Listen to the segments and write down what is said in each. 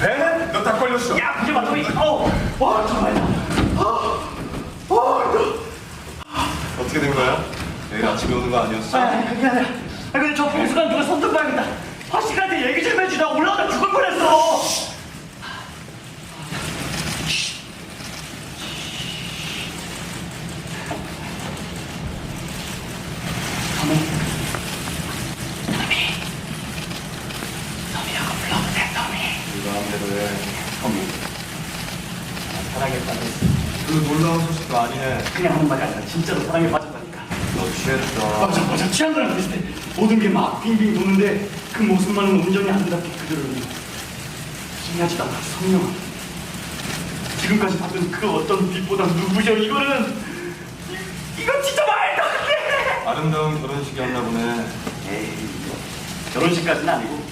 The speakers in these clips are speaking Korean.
배는 너딱 걸렸어. 야, 그게 맞아. 어, 와, 정말. 아, 와, 어떻게 된 거야? 내일 아침에 오는 거 아니었어? 아, 그게 아니라. 아, 근데 저 봉수관 누가 손든 모양이다. 화씨한테 얘기 좀 해주다 올라가 죽을 뻔했어. 이거 tommy. 난 사랑에 빠졌어. 그 놀라운 소식도 아니네. 그냥 하는 말이 아니라 진짜로 사랑에 빠졌다니까. 너 취했다. 맞아 맞아 취한 거랑 비슷해 모든 게 막 빙빙 도는데 그 모습만은 온전히 아름답게 그대로 희미하지도 않고 선명한 지금까지 봤던 그 어떤 빛보다 누구죠 이거는 이, 이건 진짜 말도 안 돼 아름다운 결혼식이었나 보네. 에이 결혼식까지는 아니고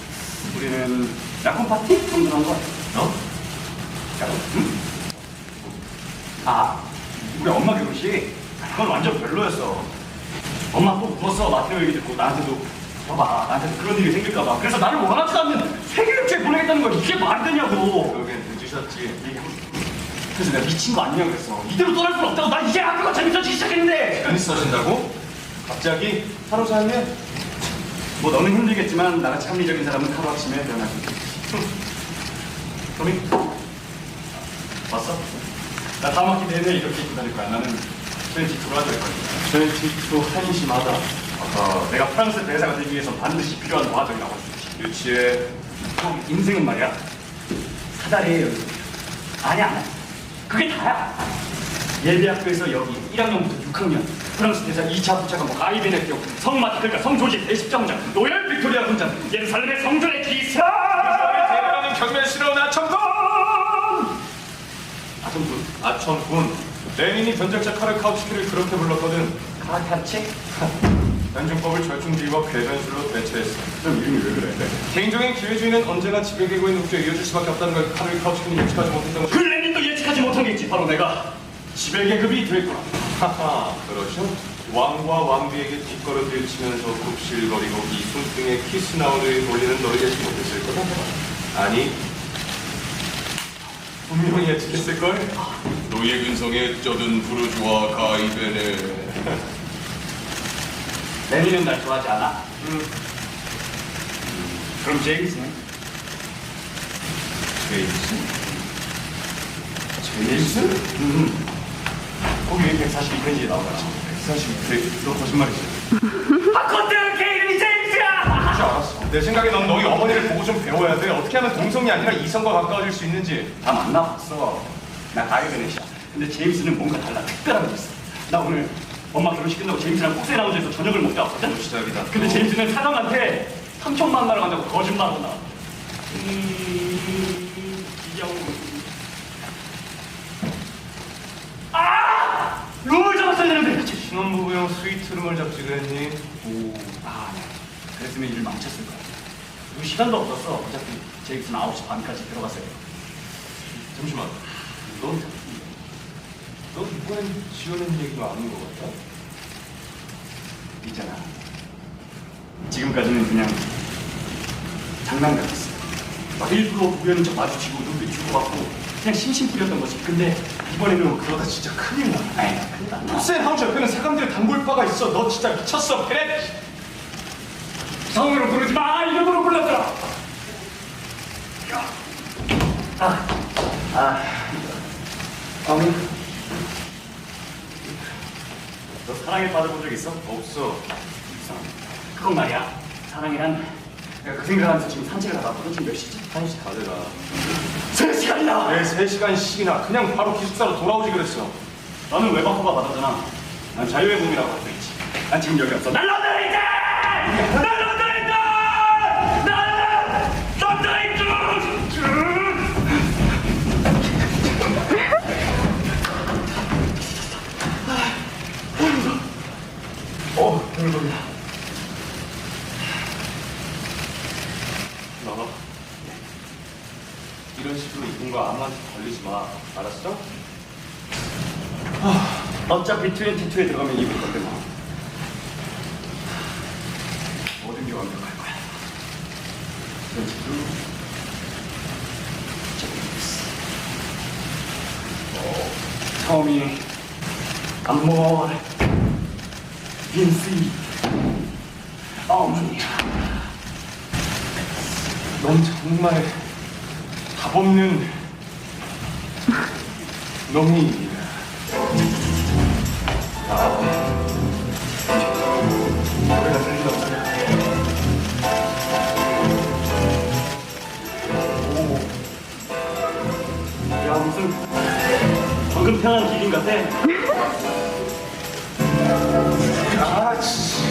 우리는 약혼 파티? 정도한 거 같아 어? 약혼? 응? 아 우리 엄마 결혼식? 그건 완전 별로였어. 엄마 또 울었어. 마테오 얘기 듣고 나한테도. 봐봐 나한테 그런 일이 생길까봐. 그래서 나를 원하지도 않는 세계일주에 보내겠다는 거 이게 말이 되냐고. 결국엔 늦으셨지. 그래서 내가 미친 거 아니냐고 그랬어. 이대로 떠날 순 없다고. 나 이제 학교가 재밌어지기 시작했는데. 재밌어진다고? 갑자기? 하루 사이에? 뭐 너는 힘들겠지만 나같이 합리적인 사람은 하루아침에 수 있겠지 토미 왔어? 나 다음 학기 내내 이렇게 다닐 거야. 나는 22로 하자 거야 22 한심하다. 어, 내가 프랑스 대사가 되기 위해서 반드시 필요한 과정이라고 있지 유치해. 형, 인생은 말이야. 사다리의 연속 아니야. 아니야 그게 다야. 예비학교에서 여기 1학년부터 6학년 프랑스 대사 2차 부차가 뭐 가이벤의 교 성마트 그러니까 성조지 대십자훈장 노열 빅토리아 훈장 예루살렘의 성전의 기사 대단하는 경멸스러운 아첨군! 아tom군 아첨군. 레닌이 변절자 카르카우스키를 그렇게 불렀거든. 카라카치? 변증법을 절충주의와 궤변술로 대체했어. 그럼 이름이 왜 그래? 개인적인 기회주의는 언제나 지배계고의 녹조에 이어질 수밖에 없다는 걸 카르카우스키는 예측하지 못했던 그 레닌도 예측하지 못한 게 있지 바로 내가 지배계급이 될 거라 하하, 그러죠? 왕과 왕비에게 뒷걸음질 치면서 굽실거리고 이 손등에 키스나우를 올리는 너를 예측 못했을 거다. 아니, 분명히 예측했을걸? 노예 근성에 쩌든 부르주아 가이베네. 레닌은 날 좋아하지 않아? 음, 그럼 제임스는? 제임스? 제임스? 음. 거기 142페이지에 나오잖아 142페이지. 너 거짓말이지? 아걔 이름이 제임스야! 혹시 알았어. 내 생각에 넌 너희 어머니를 보고 좀 배워야 돼. 어떻게 하면 동성이 아니라 이성과 가까워질 수 있는지. 다 만나봤어. 나 가이베넷이야. 근데 제임스는 뭔가 달라. 특별한 게 있어. 나 오늘 엄마 결혼식 끝나고 제임스랑 꼭세 라운지에서 저녁을 먹자 왔거든. 시작이다. 근데 제임스는 사장한테 삼천만 나를 간다고 거짓말하고 나. 이경. 아! 룰 잡았어야 되는데. 신혼부부용 스위트룸을 잡지 그랬니? 오, 아, 네. 그랬으면 일을 망쳤을 거야. 그리고 시간도 없었어. 어차피 제임스는 9시 반까지 들어갔어야 돼. 잠시만. 너, 너 이번엔 지어낸 얘기가 아닌 것 같다? 있잖아. 지금까지는 그냥 장난 같았어. 막 일부러 우연히 좀 마주치고 눈빛 주고받고 그냥 심심풀이었던 거지. 근데 이번에는 그러다 진짜 큰일 나. 큰일 났다. 톡센 하우스 옆에는 사감들 단골 바가 있어. 너 진짜 미쳤어, 페렛! 성으로 부르지 마. 이름으로 불렀어. 아, 아, 어머니. 너 사랑에 빠져본 적 있어? 없어. 그건 말이야. 사랑이란 내가 그 생각하면서 지금 산책을 하다. 지금 몇 시지? 한시다 돼가. 세 시간이나. 왜 3시간씩이나 그냥 바로 기숙사로 돌아오지 그랬어. 너는 외박허가 받았잖아. 난 자유의 몸이라고 할 수 있지. 난 지금 여기 없어. 있다! 난런 이런 식으로 이쁜 거 아무한테 걸리지 마. 알았어? 어차피 22에 들어가면 입을 건데 뭐. 모든 게 완벽할 거야. 22. Tommy, amore, Vinci, Omnia. 넌 정말 답 없는 놈이. 노래가 들리나 보자. 오. 야 무슨 방금 태어난 기린 같아. 아, 씨.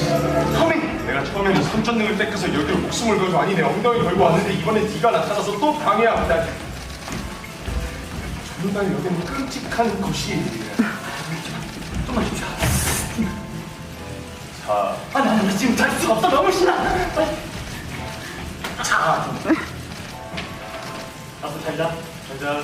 허밍! 내가 처음에는 선전등을 뺏겨서 여기로 목숨을 걸고 아니 내 엉덩이 걸고 왔는데 이번에 네가 나타나서 또 방해합니다. 정말 여기는 끔찍한 곳이. 좀만 쉬자. 자, 아, 나는 지금 잘 수가 없어. 너무. 빨리. 자. 알았어, 잘 자. 잘 자.